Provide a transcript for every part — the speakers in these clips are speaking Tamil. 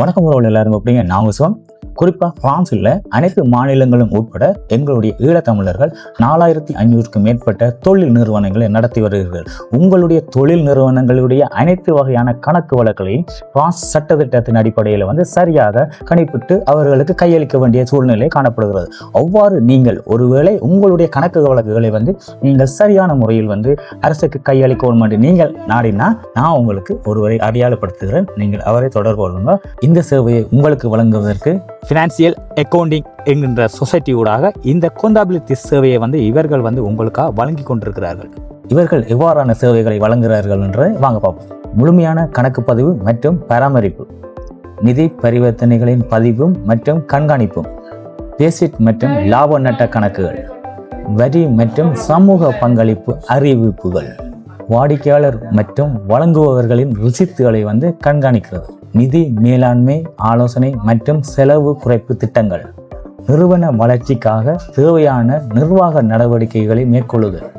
வணக்கம் உறவுகள் எல்லாரும் அப்படிங்க நாங்கள் சிவம். குறிப்பாக பிரான்ஸில் அனைத்து மாநிலங்களும் உட்பட எங்களுடைய ஈழத்தமிழர்கள் நாலாயிரத்தி ஐநூறுக்கும் மேற்பட்ட தொழில் நிறுவனங்களை நடத்தி வருகிறீர்கள். உங்களுடைய தொழில் நிறுவனங்களுடைய அனைத்து வகையான கணக்கு வழக்குகளையும் பிரான்ஸ் சட்டத்திட்டத்தின் அடிப்படையில் வந்து சரியாக கணிப்பிட்டு அவர்களுக்கு கையளிக்க வேண்டிய சூழ்நிலை காணப்படுகிறது. அவ்வாறு நீங்கள் ஒருவேளை உங்களுடைய கணக்கு வழக்குகளை வந்து நீங்கள் சரியான முறையில் வந்து அரசுக்கு கையளிக்க வேண்டும் நீங்கள் நாடினா நான் உங்களுக்கு ஒருவரை அடையாளப்படுத்துகிறேன். நீங்கள் அவரை தொடர்பு கொள்ளுங்கள். இந்த சேவையை உங்களுக்கு வழங்குவதற்கு ஃபினான்சியல் அக்கவுண்டிங் என்கின்ற சொசைட்டி ஊடாக இந்த கொந்தாபிலிட்டி சேவையை வந்து இவர்கள் வந்து உங்களுக்காக வழங்கி கொண்டிருக்கிறார்கள். இவர்கள் எவ்வாறான சேவைகளை வழங்குகிறார்கள் என்று வாங்க பார்ப்போம். முழுமையான கணக்கு பதிவு மற்றும் பராமரிப்பு நிதி பரிவர்த்தனைகளின் பதிவும் மற்றும் கண்காணிப்பும் பேசிட் மற்றும் லாப நட்ட கணக்குகள் வரி மற்றும் சமூக பங்களிப்பு அறிவிப்புகள் வாடிக்கையாளர் மற்றும் வழங்குபவர்களின் ரிசித்துகளை வந்து கண்காணிக்கிறது. நிதி மேலாண்மை ஆலோசனை மற்றும் செலவு குறைப்பு திட்டங்கள். நிறுவன வளர்ச்சிக்காக தேவையான நிர்வாக நடவடிக்கைகளை மேற்கொள்ளுதல்.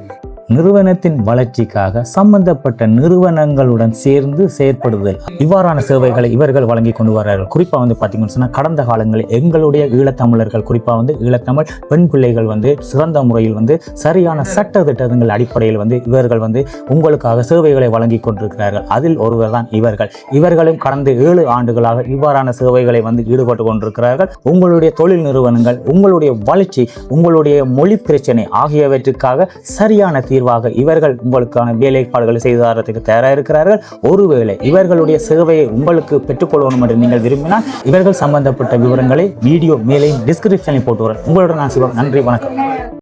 நிறுவனத்தின் வளர்ச்சிக்காக சம்பந்தப்பட்ட நிறுவனங்களுடன் சேர்ந்து செயற்படுதல். இவ்வாறான சேவைகளை இவர்கள் வழங்கி கொண்டு வர்றார்கள். குறிப்பாக வந்து பார்த்தீங்கன்னு சொன்னால் கடந்த காலங்களில் எங்களுடைய ஈழத்தமிழர்கள் குறிப்பாக வந்து ஈழத்தமிழ் பெண் பிள்ளைகள் வந்து சிறந்த முறையில் வந்து சரியான சட்ட திட்டங்கள் அடிப்படையில் வந்து இவர்கள் வந்து உங்களுக்காக சேவைகளை வழங்கி கொண்டிருக்கிறார்கள். அதில் ஒருவர் தான் இவர்கள். இவர்களும் கடந்த ஏழு ஆண்டுகளாக இவ்வாறான சேவைகளை வந்து ஈடுபட்டு கொண்டிருக்கிறார்கள். உங்களுடைய தொழில் நிறுவனங்கள் உங்களுடைய வளர்ச்சி உங்களுடைய மொழி பிரச்சனை ஆகியவற்றுக்காக சரியான தீர்வாக இவர்கள் உங்களுக்கான வேலைப்பாடுகளை செய்து தரத்துக்கு தயாராக இருக்கிறார்கள். ஒருவேளை இவர்களுடைய சேவையை உங்களுக்கு பெற்றுக்கொள்ளணும் என்று நீங்கள் விரும்பினால் இவர்கள் சம்பந்தப்பட்ட விவரங்களை வீடியோ மேலே டிஸ்கிரிப்ஷனில் போட்டு வரேன் உங்களுடன் நான் சிவம் நன்றி வணக்கம்.